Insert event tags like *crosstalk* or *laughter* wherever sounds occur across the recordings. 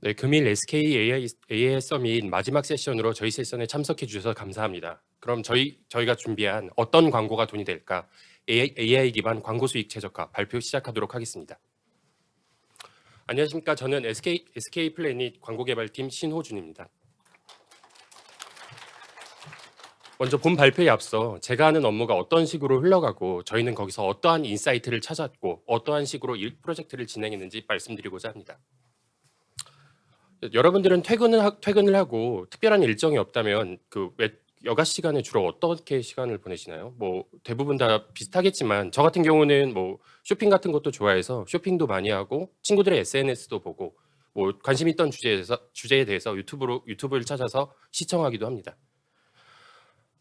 네, 금일 SK AI, 서밋 마지막 세션으로 저희 세션에 참석해 주셔서 감사합니다. 그럼 저희 저희가 준비한 어떤 광고가 돈이 될까 AI, AI 기반 광고 수익 최적화 발표 시작하도록 하겠습니다. 안녕하십니까? 저는 SK SK 플래닛 광고 개발팀 신호준입니다. 먼저 본 발표에 앞서 제가 하는 업무가 어떤 식으로 흘러가고 저희는 거기서 어떠한 인사이트를 찾았고 어떠한 식으로 일 프로젝트를 진행했는지 말씀드리고자 합니다. 여러분들은 퇴근을 하, 퇴근을 하고 특별한 일정이 없다면 그 외- 여가 시간에 주로 어떻게 시간을 보내시나요? 뭐 대부분 다 비슷하겠지만 저 같은 경우는 뭐 쇼핑 같은 것도 좋아해서 쇼핑도 많이 하고 친구들의 SNS도 보고 뭐 관심 있던 주제에서 주제에 대해서 유튜브로 유튜브를 찾아서 시청하기도 합니다.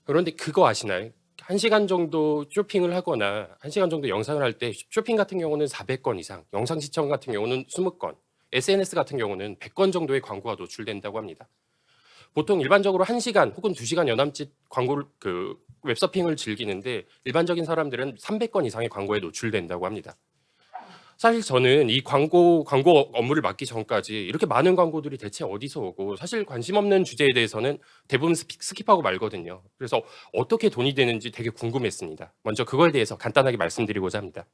그런데 그거 아시나요? 한 시간 정도 쇼핑을 하거나 한 시간 정도 영상을 할 때 쇼핑 같은 경우는 400건 이상, 영상 시청 같은 경우는 20건, SNS 같은 경우는 100건 정도의 광고가 노출된다고 합니다. 보통 일반적으로 1시간 혹은 2시간 연함집 광고를 그 웹서핑을 즐기는데 일반적인 사람들은 300건 이상의 광고에 노출된다고 합니다. 사실 저는 이 광고 광고 업무를 맡기 전까지 이렇게 많은 광고들이 대체 어디서 오고 사실 관심 없는 주제에 대해서는 대부분 스킵, 스킵하고 말거든요. 그래서 어떻게 돈이 되는지 되게 궁금했습니다. 먼저 그거에 대해서 간단하게 말씀드리고자 합니다.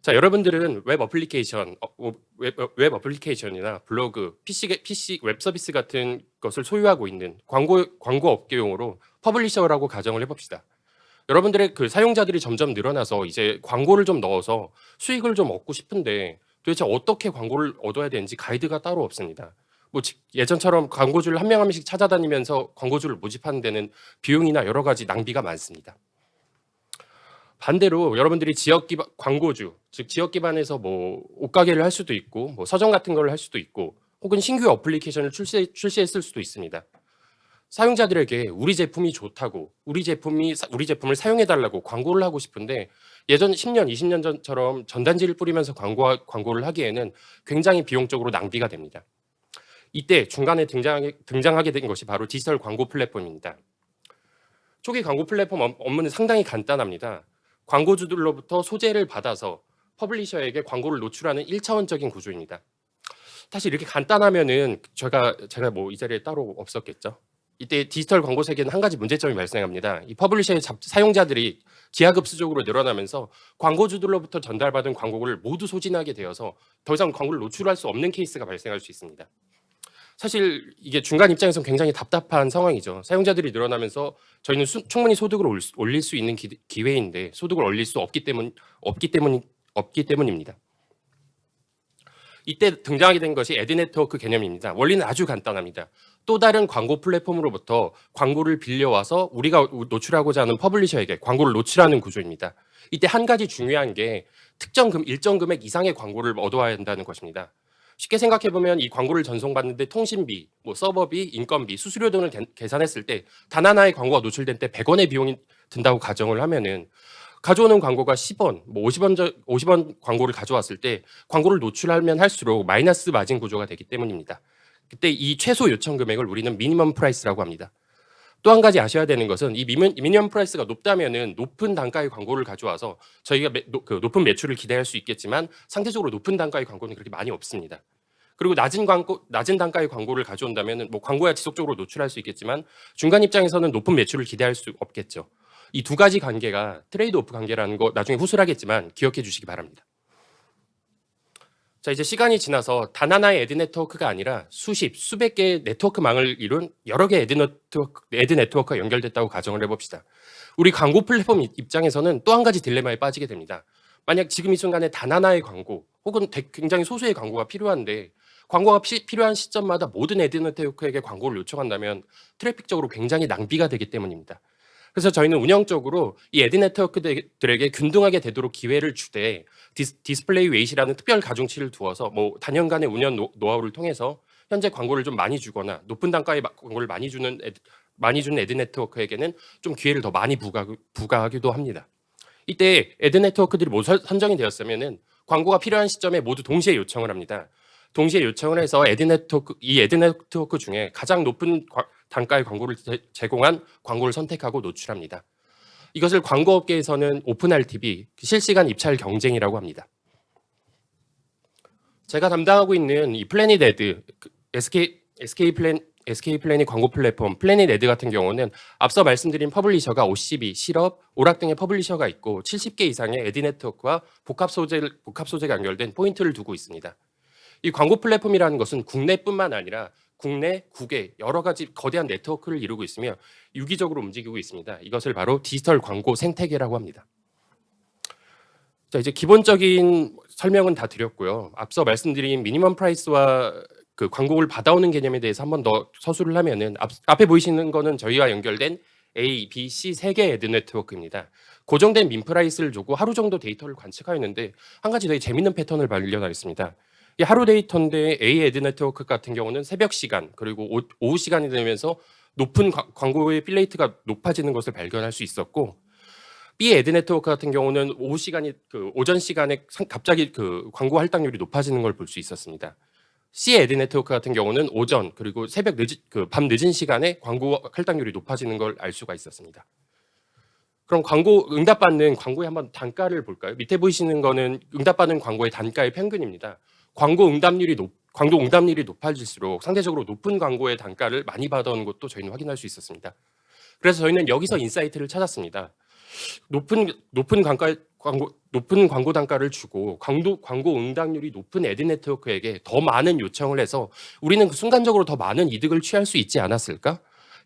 자, 여러분들은 웹 어플리케이션, 어, 어, 웹, 어, 웹 어플리케이션이나 블로그, PC, 게- PC 웹 서비스 같은 것을 소유하고 있는 광고 광고 업계용어로 퍼블리셔라고 가정을 해봅시다. 여러분들의 그 사용자들이 점점 늘어나서 이제 광고를 좀 넣어서 수익을 좀 얻고 싶은데 도대체 어떻게 광고를 얻어야 되는지 가이드가 따로 없습니다. 뭐 지- 예전처럼 광고주를 한 명 한 명씩 찾아다니면서 광고주를 모집하는 데는 비용이나 여러 가지 낭비가 많습니다. 반대로 여러분들이 지역 기반 광고주, 즉 지역 기반에서 뭐 옷가게를 할 수도 있고 뭐 서점 같은 걸 할 수도 있고 혹은 신규 어플리케이션을 출시, 출시했을 수도 있습니다. 사용자들에게 우리 제품이 좋다고 우리 제품이 사- 우리 제품을 사용해 달라고 광고를 하고 싶은데 예전 10년, 20년 전처럼 전단지를 뿌리면서 광고 광고를 하기에는 굉장히 비용적으로 낭비가 됩니다. 이때 중간에 등장하게, 등장하게 된 것이 바로 디지털 광고 플랫폼입니다. 초기 광고 플랫폼 업- 업무는 상당히 간단합니다. 광고주들로부터 소재를 받아서 퍼블리셔에게 광고를 노출하는 1차원적인 구조입니다. 사실 이렇게 간단하면은 제가 제가 뭐 이 자리에 따로 없었겠죠. 이때 디지털 광고 세계는 한 가지 문제점이 발생합니다. 이 퍼블리셔의 잡- 사용자들이 기하급수적으로 늘어나면서 광고주들로부터 전달받은 광고를 모두 소진하게 되어서 더 이상 광고를 노출할 수 없는 케이스가 발생할 수 있습니다. 사실 이게 중간 입장에서는 굉장히 답답한 상황이죠. 사용자들이 늘어나면서 저희는 수- 충분히 소득을 올 수- 올릴 수 있는 기, 기회인데 소득을 올릴 수 없기 때문 없기 때문 없기 때문입니다. 이때 등장하게 된 것이 에드 네트워크 개념입니다. 원리는 아주 간단합니다. 또 다른 광고 플랫폼으로부터 광고를 빌려와서 우리가 노출하고자 하는 퍼블리셔에게 광고를 노출하는 구조입니다. 이때 한 가지 중요한 게 특정 금 일정 금액 이상의 광고를 얻어야 한다는 것입니다. 쉽게 생각해 보면 이 광고를 전송받는데 통신비, 뭐 서버비, 인건비, 수수료 등을 개- 계산했을 때 단 하나의 광고가 노출된 때 100원의 비용이 든다고 가정을 하면은 가져오는 광고가 10원, 뭐 50원, 저- 50원 광고를 가져왔을 때 광고를 노출하면 할수록 마이너스 마진 구조가 되기 때문입니다. 그때 이 최소 요청 금액을 우리는 미니멈 프라이스라고 합니다. 또 한 가지 아셔야 되는 것은 이 미니- 미니멈 프라이스가 높다면은 높은 단가의 광고를 가져와서 저희가 매- 노- 그 높은 매출을 기대할 수 있겠지만 상대적으로 높은 단가의 광고는 그렇게 많이 없습니다. 그리고 낮은 광고 낮은 단가의 광고를 가져온다면은 뭐 광고야 지속적으로 노출할 수 있겠지만 중간 입장에서는 높은 매출을 기대할 수 없겠죠. 이 두 가지 관계가 트레이드 오프 관계라는 거 나중에 후술하겠지만 기억해 주시기 바랍니다. 자 이제 시간이 지나서 단 하나의 에드 네트워크가 아니라 수십, 수백 개의 네트워크망을 이룬 여러 개의 에드 네트워크, 에드 네트워크가 연결됐다고 가정을 해봅시다. 우리 광고 플랫폼 입- 입장에서는 또 한 가지 딜레마에 빠지게 됩니다. 만약 지금 이 순간에 단 하나의 광고 혹은 대- 굉장히 소수의 광고가 필요한데 광고가 피- 필요한 시점마다 모든 에드 네트워크에게 광고를 요청한다면 트래픽적으로 굉장히 낭비가 되기 때문입니다. 그래서 저희는 운영적으로 이 에드 네트워크들에게 균등하게 되도록 기회를 주되 디스, 디스 플레이 웨이시라는 특별 가중치를 두어서 뭐 단연간의 운영 노, 노하우를 통해서 현재 광고를 좀 많이 주거나 높은 단가의 마- 광고를 많이 주는 에드, 많이 주는 에드 네트워크에게는 좀 기회를 더 많이 부과, 부과하기도 합니다. 이때 에드 네트워크들이 모두 선- 선정이 되었으면은 광고가 필요한 시점에 모두 동시에 요청을 합니다. 동시에 요청을 해서 에드 네트워크 이 에드 네트워크 중에 가장 높은 과- 단가의 광고를 제- 제공한 광고를 선택하고 노출합니다. 이것을 광고업계에서는 오픈 RTB 실시간 입찰 경쟁이라고 합니다. 제가 담당하고 있는 이 플래닛 에드 그 SK SK 플랜 SK 플래닛 광고 플랫폼 플래닛 에드 같은 경우는 앞서 말씀드린 퍼블리셔가 52, 실업, 오락 등의 퍼블리셔가 있고 70개 이상의 에드 네트워크와 복합 소재 복합 소재가 연결된 포인트를 두고 있습니다. 이 광고 플랫폼이라는 것은 국내뿐만 아니라 국내, 국외 여러 가지 거대한 네트워크를 이루고 있으며 유기적으로 움직이고 있습니다. 이것을 바로 디지털 광고 생태계라고 합니다. 자, 이제 기본적인 설명은 다 드렸고요. 앞서 말씀드린 미니멈 프라이스와 그 광고를 받아오는 개념에 대해서 한 번 더 서술을 하면은 앞, 앞에 보이시는 거는 저희와 연결된 A, B, C 세 개의 에드 네트워크입니다. 고정된 민 프라이스를 주고 하루 정도 데이터를 관측하였는데 한 가지 되게 재밌는 패턴을 발견하였습니다. 이 하루 데이터인데 A 에드 네트워크 같은 경우는 새벽 시간 그리고 오, 오후 시간이 되면서 높은 과- 광고의 필레이트가 높아지는 것을 발견할 수 있었고 B 에드 네트워크 같은 경우는 오후 시간이 그 오전 시간에 상- 갑자기 그 광고 할당률이 높아지는 걸 볼 수 있었습니다. C 에드 네트워크 같은 경우는 오전 그리고 새벽 늦은 그밤 늦은 시간에 광고 할당률이 높아지는 걸 알 수가 있었습니다. 그럼 광고 응답받는 광고의 한번 단가를 볼까요? 밑에 보이시는 거는 응답받는 광고의 단가의 평균입니다. 광고 응답률이 높 광고 응답률이 높아질수록 상대적으로 높은 광고의 단가를 많이 받아온 것도 저희는 확인할 수 있었습니다. 그래서 저희는 여기서 인사이트를 찾았습니다. 높은 높은 광가 광고 높은 광고 단가를 주고 광고 광고 응답률이 높은 에드 네트워크에게 더 많은 요청을 해서 우리는 그 순간적으로 더 많은 이득을 취할 수 있지 않았을까?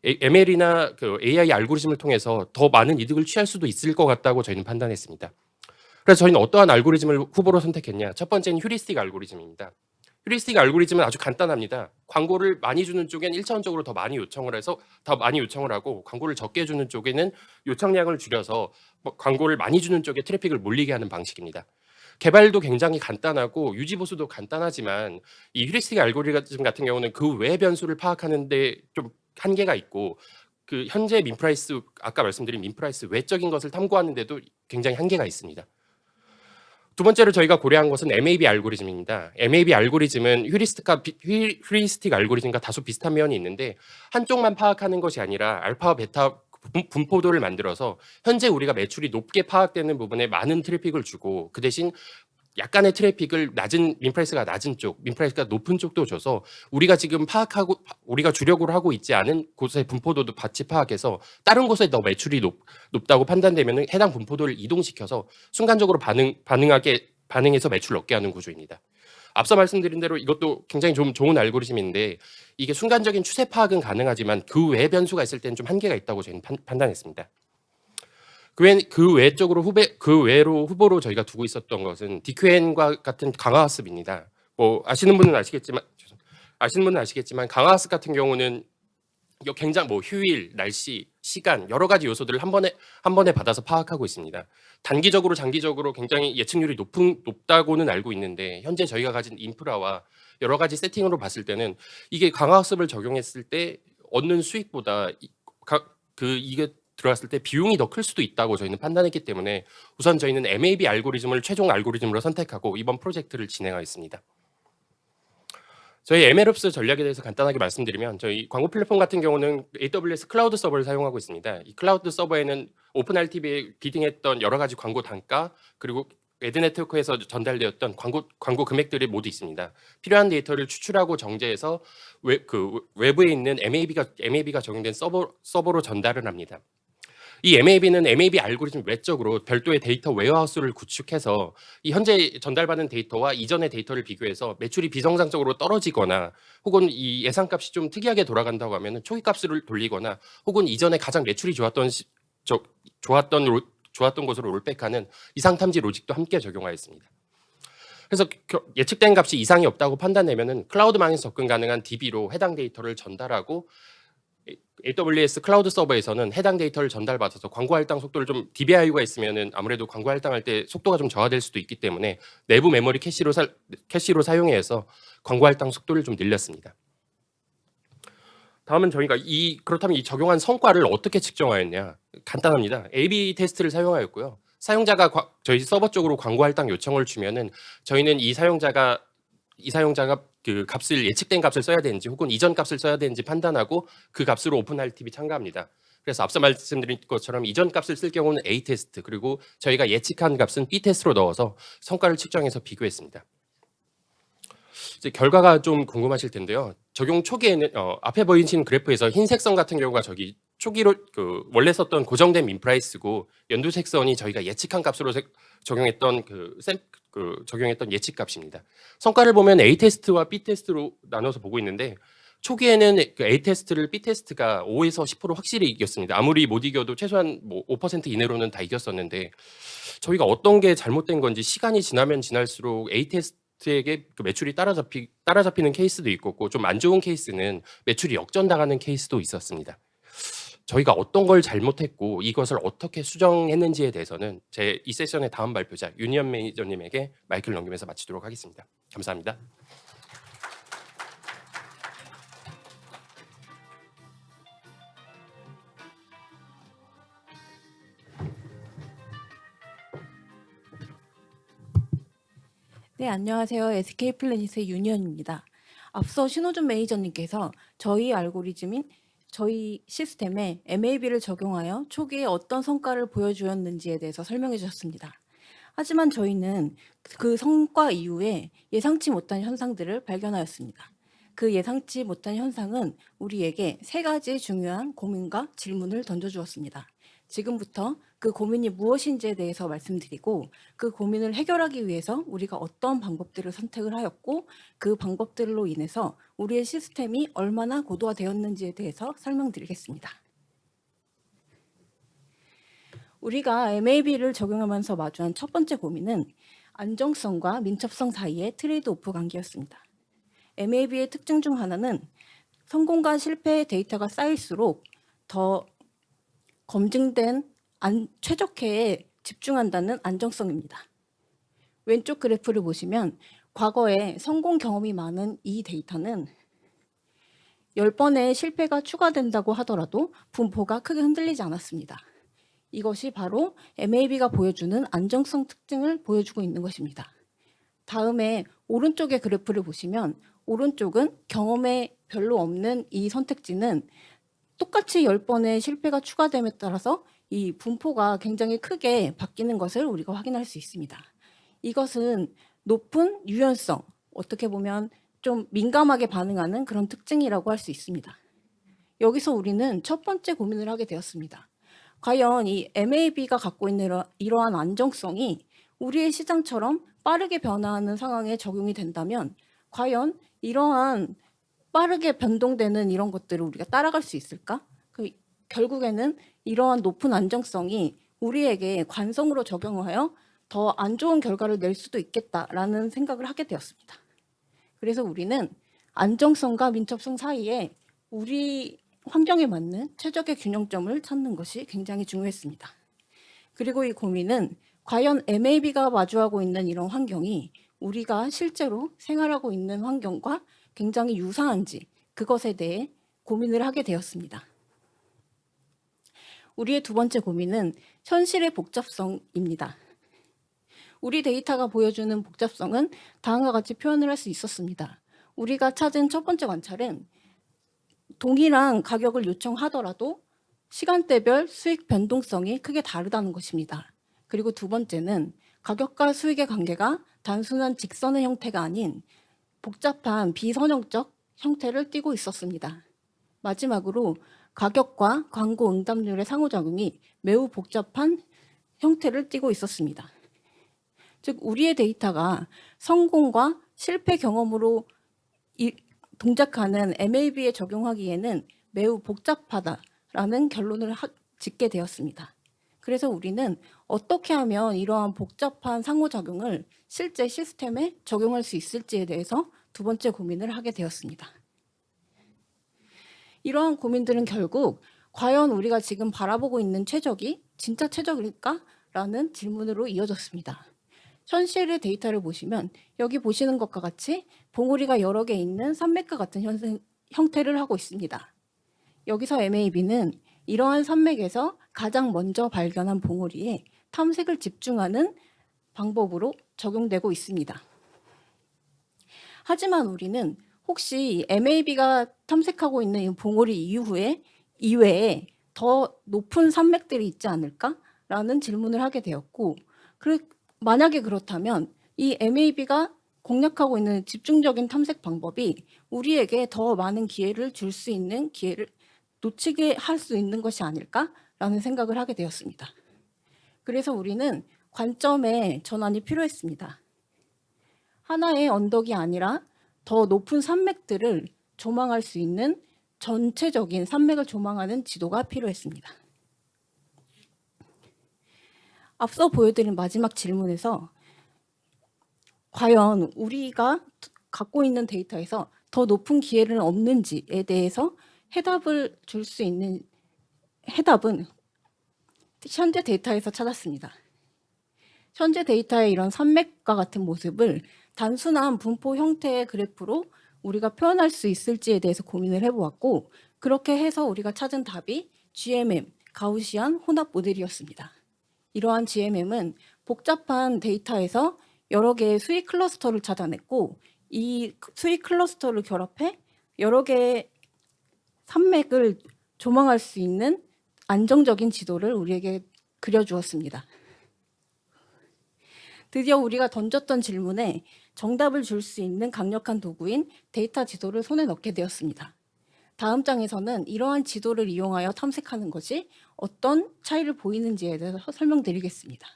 ML이나 그 AI 알고리즘을 통해서 더 많은 이득을 취할 수도 있을 것 같다고 저희는 판단했습니다. 그래서 저희는 어떠한 알고리즘을 후보로 선택했냐? 첫 번째는 휴리스틱 알고리즘입니다. 휴리스틱 알고리즘은 아주 간단합니다. 광고를 많이 주는 쪽엔 1차원적으로 더 많이 요청을 해서 더 많이 요청을 하고 광고를 적게 주는 쪽에는 요청량을 줄여서 뭐 광고를 많이 주는 쪽에 트래픽을 몰리게 하는 방식입니다. 개발도 굉장히 간단하고 유지 보수도 간단하지만 이 휴리스틱 알고리즘 같은 경우는 그 외 변수를 파악하는데 좀 한계가 있고 그 현재 민프라이스 아까 말씀드린 민프라이스 외적인 것을 탐구하는데도 굉장히 한계가 있습니다. 두 번째로 저희가 고려한 것은 MAB 알고리즘입니다. MAB 알고리즘은 휴리스틱과 비- 휴- 휴리스틱 알고리즘과 다소 비슷한 면이 있는데 한쪽만 파악하는 것이 아니라 알파와 베타 분- 분포도를 만들어서 현재 우리가 매출이 높게 파악되는 부분에 많은 트래픽을 주고 그 대신 약간의 트래픽을 낮은 민프라이스가 낮은 쪽, 민프라이스가 높은 쪽도 줘서 우리가 지금 파악하고 우리가 주력으로 하고 있지 않은 곳의 분포도도 같이 파악해서 다른 곳에 더 매출이 높, 높다고 판단되면 해당 분포도를 이동시켜서 순간적으로 반응 반응하게 반응해서 매출 얻게 하는 구조입니다. 앞서 말씀드린 대로 이것도 굉장히 좀 좋은 알고리즘인데 이게 순간적인 추세 파악은 가능하지만 그 외 변수가 있을 때는 좀 한계가 있다고 저희는 판, 판단했습니다. 그, 외, 그 외적으로 후배 그 외로 후보로 저희가 두고 있었던 것은 DQN과 같은 강화학습입니다. 뭐 아시는 분은 아시겠지만 아시는 분은 아시겠지만 강화학습 같은 경우는 굉장히 뭐 휴일, 날씨, 시간 여러 가지 요소들을 한 번에 한 번에 받아서 파악하고 있습니다. 단기적으로 장기적으로 굉장히 예측률이 높은 높다고는 알고 있는데 현재 저희가 가진 인프라와 여러 가지 세팅으로 봤을 때는 이게 강화학습을 적용했을 때 얻는 수익보다 그 이게 들어갔을 때 비용이 더 클 수도 있다고 저희는 판단했기 때문에 우선 저희는 MAB 알고리즘을 최종 알고리즘으로 선택하고 이번 프로젝트를 진행하였습니다. 저희 MLOps 전략에 대해서 간단하게 말씀드리면 저희 광고 플랫폼 같은 경우는 AWS 클라우드 서버를 사용하고 있습니다. 이 클라우드 서버에는 오픈RTV에 비딩했던 여러 가지 광고 단가 그리고 에드 네트워크에서 전달되었던 광고 광고 금액들이 모두 있습니다. 필요한 데이터를 추출하고 정제해서 외, 그 외부에 있는 MAB가 MAB가 적용된 서버 서버로 전달을 합니다. 이 MAB는 MAB 알고리즘 외적으로 별도의 데이터 웨어하우스를 구축해서 이 현재 전달받은 데이터와 이전의 데이터를 비교해서 매출이 비정상적으로 떨어지거나 혹은 이 예상값이 좀 특이하게 돌아간다고 하면 초기 값을 돌리거나 혹은 이전에 가장 매출이 좋았던 시, 저, 좋았던 로- 좋았던 곳으로 롤백하는 이상 탐지 로직도 함께 적용하였습니다. 그래서 겨- 예측된 값이 이상이 없다고 판단되면은 클라우드망에서 접근 가능한 DB로 해당 데이터를 전달하고 AWS 클라우드 서버에서는 해당 데이터를 전달받아서 광고 할당 속도를 좀 DBI가 있으면은 아무래도 광고 할당할 때 속도가 좀 저하될 수도 있기 때문에 내부 메모리 캐시로 사, 캐시로 사용해서 광고 할당 속도를 좀 늘렸습니다. 다음은 저희가 이 그렇다면 이 적용한 성과를 어떻게 측정하였냐? 간단합니다. A/B 테스트를 사용하였고요. 사용자가 과- 저희 서버 쪽으로 광고 할당 요청을 주면은 저희는 이 사용자가 이 사용자가 그 값을 예측된 값을 써야 되는지 혹은 이전 값을 써야 되는지 판단하고 그 값으로 오픈RTB 참가합니다. 그래서 앞서 말씀드린 것처럼 이전 값을 쓸 경우는 A 테스트 그리고 저희가 예측한 값은 B 테스트로 넣어서 성과를 측정해서 비교했습니다. 이제 결과가 좀 궁금하실 텐데요. 적용 초기에는 어, 앞에 보이신 그래프에서 흰색 선 같은 경우가 저기 초기로 그 원래 썼던 고정된 민프라이스고 연두색 선이 저희가 예측한 값으로 세- 적용했던 그, 샘, 그 적용했던 예측 값입니다. 성과를 보면 A 테스트와 B 테스트로 나눠서 보고 있는데 초기에는 그 A 테스트를 B 테스트가 5에서 10% 확실히 이겼습니다. 아무리 못 이겨도 최소한 뭐 5% 이내로는 다 이겼었는데 저희가 어떤 게 잘못된 건지 시간이 지나면 지날수록 A 테스트에게 그 매출이 따라잡히 따라잡히는 케이스도 있고 좀 안 좋은 케이스는 매출이 역전당하는 케이스도 있었습니다. 저희가 어떤 걸 잘못했고 이것을 어떻게 수정했는지에 대해서는 제 이 세션의 다음 발표자 유니언 매니저님에게 마이크를 넘기면서 마치도록 하겠습니다. 감사합니다. 네, 안녕하세요. SK 플래닛의 유니언입니다. 앞서 신호준 매니저님께서 저희 알고리즘인 저희 시스템에 MAB를 적용하여 초기에 어떤 성과를 보여주었는지에 대해서 설명해 주셨습니다. 하지만 저희는 그 성과 이후에 예상치 못한 현상들을 발견하였습니다. 그 예상치 못한 현상은 우리에게 세 가지 중요한 고민과 질문을 던져주었습니다. 지금부터 그 고민이 무엇인지에 대해서 말씀드리고 그 고민을 해결하기 위해서 우리가 어떤 방법들을 선택을 하였고 그 방법들로 인해서 우리의 시스템이 얼마나 고도화되었는지에 대해서 설명드리겠습니다. 우리가 MAB를 적용하면서 마주한 첫 번째 고민은 안정성과 민첩성 사이의 트레이드 오프 관계였습니다. MAB의 특징 중 하나는 성공과 실패의 데이터가 쌓일수록 더 검증된 안, 최적화에 집중한다는 안정성입니다. 왼쪽 그래프를 보시면 과거에 성공 경험이 많은 이 데이터는 10번의 실패가 추가된다고 하더라도 분포가 크게 흔들리지 않았습니다. 이것이 바로 MAB가 보여주는 안정성 특징을 보여주고 있는 것입니다. 다음에 오른쪽의 그래프를 보시면 오른쪽은 경험에 별로 없는 이 선택지는 똑같이 10번의 실패가 추가됨에 따라서 이 분포가 굉장히 크게 바뀌는 것을 우리가 확인할 수 있습니다. 이것은 높은 유연성, 어떻게 보면 좀 민감하게 반응하는 그런 특징이라고 할 수 있습니다. 여기서 우리는 첫 번째 고민을 하게 되었습니다. 과연 이 MAB가 갖고 있는 이러- 이러한 안정성이 우리의 시장처럼 빠르게 변화하는 상황에 적용이 된다면 과연 이러한 빠르게 변동되는 이런 것들을 우리가 따라갈 수 있을까? 그 결국에는 이러한 높은 안정성이 우리에게 관성으로 적용하여 더 안 좋은 결과를 낼 수도 있겠다라는 생각을 하게 되었습니다. 그래서 우리는 안정성과 민첩성 사이에 우리 환경에 맞는 최적의 균형점을 찾는 것이 굉장히 중요했습니다. 그리고 이 고민은 과연 MAB가 마주하고 있는 이런 환경이 우리가 실제로 생활하고 있는 환경과 굉장히 유사한지 그것에 대해 고민을 하게 되었습니다. 우리의 두 번째 고민은 현실의 복잡성입니다. 우리 데이터가 보여주는 복잡성은 다음과 같이 표현을 할 수 있었습니다. 우리가 찾은 첫 번째 관찰은 동일한 가격을 요청하더라도 시간대별 수익 변동성이 크게 다르다는 것입니다. 그리고 두 번째는 가격과 수익의 관계가 단순한 직선의 형태가 아닌 복잡한 비선형적 형태를 띠고 있었습니다. 마지막으로 가격과 광고 응답률의 상호작용이 매우 복잡한 형태를 띠고 있었습니다. 즉 우리의 데이터가 성공과 실패 경험으로 이- 동작하는 MAB에 적용하기에는 매우 복잡하다라는 결론을 하- 짓게 되었습니다. 그래서 우리는 어떻게 하면 이러한 복잡한 상호작용을 실제 시스템에 적용할 수 있을지에 대해서 두 번째 고민을 하게 되었습니다. 이러한 고민들은 결국 과연 우리가 지금 바라보고 있는 최적이 진짜 최적일까? 라는 질문으로 이어졌습니다. 현실의 데이터를 보시면 여기 보시는 것과 같이 봉우리가 여러 개 있는 산맥과 같은 현생, 형태를 하고 있습니다. 여기서 MAB는 이러한 산맥에서 가장 먼저 발견한 봉우리에 탐색을 집중하는 방법으로 적용되고 있습니다. 하지만 우리는 혹시 MAB가 탐색하고 있는 이 봉우리 이후에 이외에 더 높은 산맥들이 있지 않을까라는 질문을 하게 되었고, 그 만약에 그렇다면 이 MAB가 공략하고 있는 집중적인 탐색 방법이 우리에게 더 많은 기회를 줄 수 있는 기회를 놓치게 할 수 있는 것이 아닐까라는 생각을 하게 되었습니다. 그래서 우리는 관점의 전환이 필요했습니다. 하나의 언덕이 아니라 더 높은 산맥들을 조망할 수 있는 전체적인 산맥을 조망하는 지도가 필요했습니다. 앞서 보여드린 마지막 질문에서 과연 우리가 갖고 있는 데이터에서 더 높은 기회는 없는지에 대해서 해답을 줄 수 있는 해답은 현재 데이터에서 찾았습니다. 현재 데이터의 이런 산맥과 같은 모습을 단순한 분포 형태의 그래프로 우리가 표현할 수 있을지에 대해서 고민을 해보았고 그렇게 해서 우리가 찾은 답이 GMM, 가우시안 혼합 모델이었습니다. 이러한 GMM은 복잡한 데이터에서 여러 개의 수익 클러스터를 찾아냈고 이 수익 클러스터를 결합해 여러 개의 산맥을 조망할 수 있는 안정적인 지도를 우리에게 그려주었습니다. 드디어 우리가 던졌던 질문에 정답을 줄 수 있는 강력한 도구인 데이터 지도를 손에 넣게 되었습니다. 다음 장에서는 이러한 지도를 이용하여 탐색하는 것이 어떤 차이를 보이는지에 대해서 설명드리겠습니다.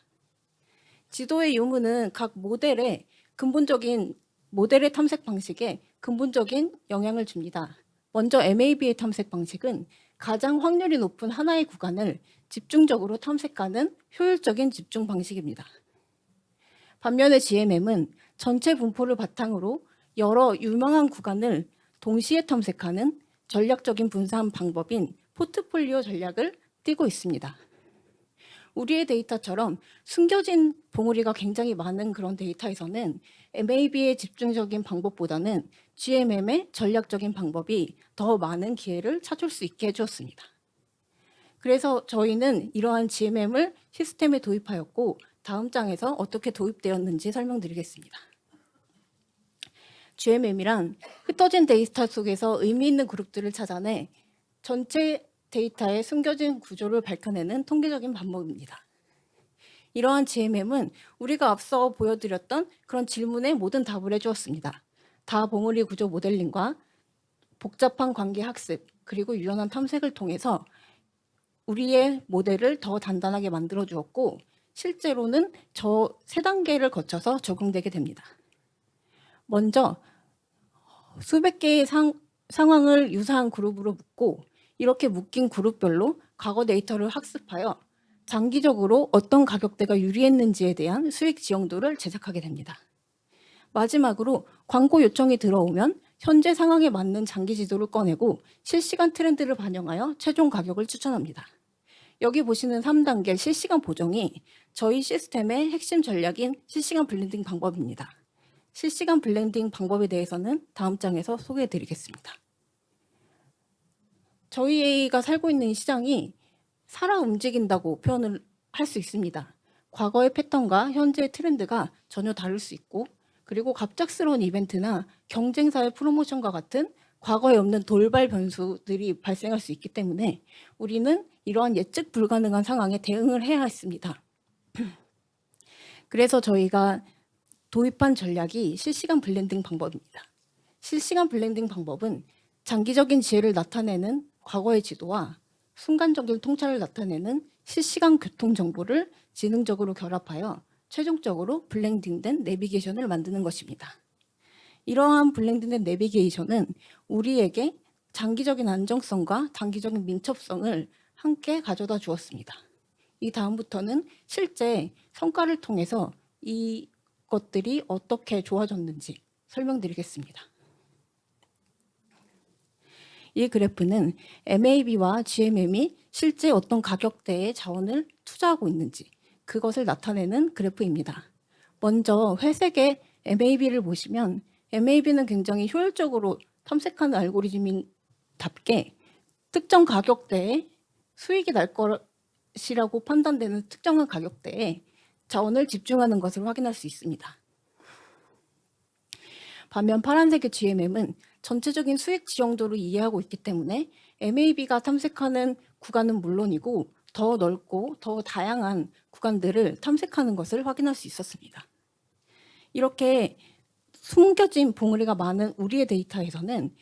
지도의 유무는 각 모델의 근본적인 모델의 탐색 방식에 근본적인 영향을 줍니다. 먼저 MAB의 탐색 방식은 가장 확률이 높은 하나의 구간을 집중적으로 탐색하는 효율적인 집중 방식입니다. 반면에 GMM은 전체 분포를 바탕으로 여러 유망한 구간을 동시에 탐색하는 전략적인 분산 방법인 포트폴리오 전략을 띠고 있습니다. 우리의 데이터처럼 숨겨진 봉우리가 굉장히 많은 그런 데이터에서는 MAB의 집중적인 방법보다는 GMM의 전략적인 방법이 더 많은 기회를 찾을 수 있게 해주었습니다. 그래서 저희는 이러한 GMM을 시스템에 도입하였고 다음 장에서 어떻게 도입되었는지 설명드리겠습니다. GMM이란 흩어진 데이터 속에서 의미 있는 그룹들을 찾아내 전체 데이터의 숨겨진 구조를 밝혀내는 통계적인 방법입니다. 이러한 GMM은 우리가 앞서 보여드렸던 그런 질문에 모든 답을 해주었습니다. 다 봉우리 구조 모델링과 복잡한 관계 학습 그리고 유연한 탐색을 통해서 우리의 모델을 더 단단하게 만들어 주었고 실제로는 저 세 단계를 거쳐서 적용되게 됩니다. 먼저 수백 개의 상, 상황을 유사한 그룹으로 묶고 이렇게 묶인 그룹별로 과거 데이터를 학습하여 장기적으로 어떤 가격대가 유리했는지에 대한 수익 지형도를 제작하게 됩니다. 마지막으로 광고 요청이 들어오면 현재 상황에 맞는 장기 지도를 꺼내고 실시간 트렌드를 반영하여 최종 가격을 추천합니다. 여기 보시는 3단계 실시간 보정이 저희 시스템의 핵심 전략인 실시간 블렌딩 방법입니다. 실시간 블렌딩 방법에 대해서는 다음 장에서 소개해 드리겠습니다. 저희가 살고 있는 시장이 살아 움직인다고 표현을 할 수 있습니다. 과거의 패턴과 현재의 트렌드가 전혀 다를 수 있고 그리고 갑작스러운 이벤트나 경쟁사의 프로모션과 같은 과거에 없는 돌발 변수들이 발생할 수 있기 때문에 우리는 이러한 예측 불가능한 상황에 대응을 해야 했습니다. *clears throat* 그래서 저희가 도입한 전략이 실시간 블렌딩 방법입니다. 실시간 블렌딩 방법은 장기적인 지혜를 나타내는 과거의 지도와 순간적인 통찰을 나타내는 실시간 교통 정보를 지능적으로 결합하여 최종적으로 블렌딩된 내비게이션을 만드는 것입니다. 이러한 블렌딩된 내비게이션은 우리에게 장기적인 안정성과 단기적인 민첩성을 함께 가져다 주었습니다. 이 다음부터는 실제 성과를 통해서 이 것들이 어떻게 좋아졌는지 설명드리겠습니다. 이 그래프는 MAB와 GMM이 실제 어떤 가격대의 자원을 투자하고 있는지 그것을 나타내는 그래프입니다. 먼저 회색의 MAB를 보시면 MAB는 굉장히 효율적으로 탐색하는 알고리즘인답게 특정 가격대에 수익이 날 것이라고 판단되는 특정한 가격대에 자원을 집중하는 것을 확인할 수 있습니다. 반면 파란색의 GMM은 전체적인 수익 지형도를 이해하고 있기 때문에 MAB가 탐색하는 구간은 물론이고 더 넓고 더 다양한 구간들을 탐색하는 것을 확인할 수 있었습니다. 이렇게 숨겨진 봉우리가 많은 우리의 데이터에서는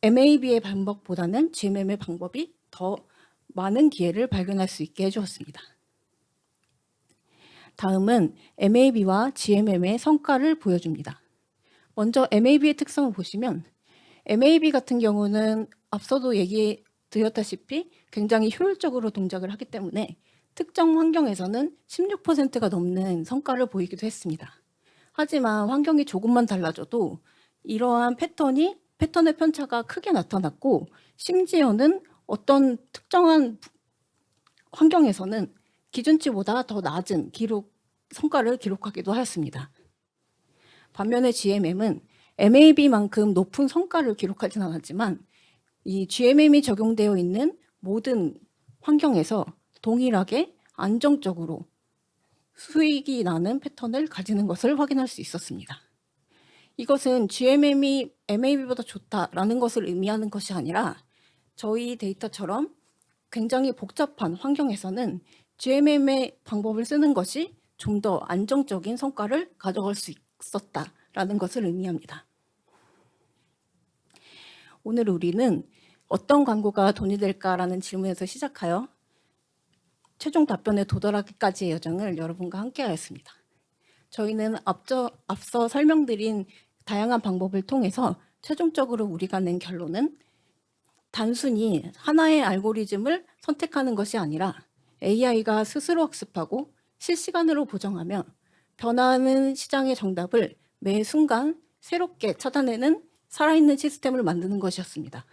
MAB의 방법보다는 GMM의 방법이 더 많은 기회를 발견할 수 있게 해주었습니다. 다음은 MAB와 GMM의 성과를 보여줍니다. 먼저 MAB의 특성을 보시면 MAB 같은 경우는 앞서도 얘기 드렸다시피 굉장히 효율적으로 동작을 하기 때문에 특정 환경에서는 16%가 넘는 성과를 보이기도 했습니다. 하지만 환경이 조금만 달라져도 이러한 패턴이 패턴의 편차가 크게 나타났고 심지어는 어떤 특정한 부- 환경에서는 기준치보다 더 낮은 기록 성과를 기록하기도 하였습니다. 반면에 GMM은 MAB만큼 높은 성과를 기록하진 않았지만 이 GMM이 적용되어 있는 모든 환경에서 동일하게 안정적으로 수익이 나는 패턴을 가지는 것을 확인할 수 있었습니다. 이것은 GMM이 MAB보다 좋다라는 것을 의미하는 것이 아니라 저희 데이터처럼 굉장히 복잡한 환경에서는 GMM의 방법을 쓰는 것이 좀 더 안정적인 성과를 가져갈 수 있었다라는 것을 의미합니다. 오늘 우리는 어떤 광고가 돈이 될까라는 질문에서 시작하여 최종 답변에 도달하기까지의 여정을 여러분과 함께하였습니다. 저희는 앞서, 앞서 설명드린 다양한 방법을 통해서 최종적으로 우리가 낸 결론은 단순히 하나의 알고리즘을 선택하는 것이 아니라 AI가 스스로 학습하고 실시간으로 보정하며 변화하는 시장의 정답을 매 순간 새롭게 찾아내는 살아있는 시스템을 만드는 것이었습니다.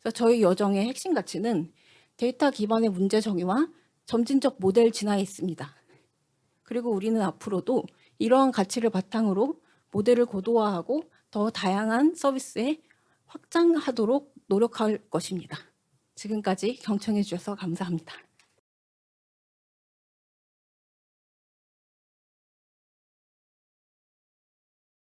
그래서 저희 여정의 핵심 가치는 데이터 기반의 문제 정의와 점진적 모델 진화에 있습니다. 그리고 우리는 앞으로도 이러한 가치를 바탕으로 모델을 고도화하고 더 다양한 서비스에 확장하도록 노력할 것입니다. 지금까지 경청해 주셔서 감사합니다.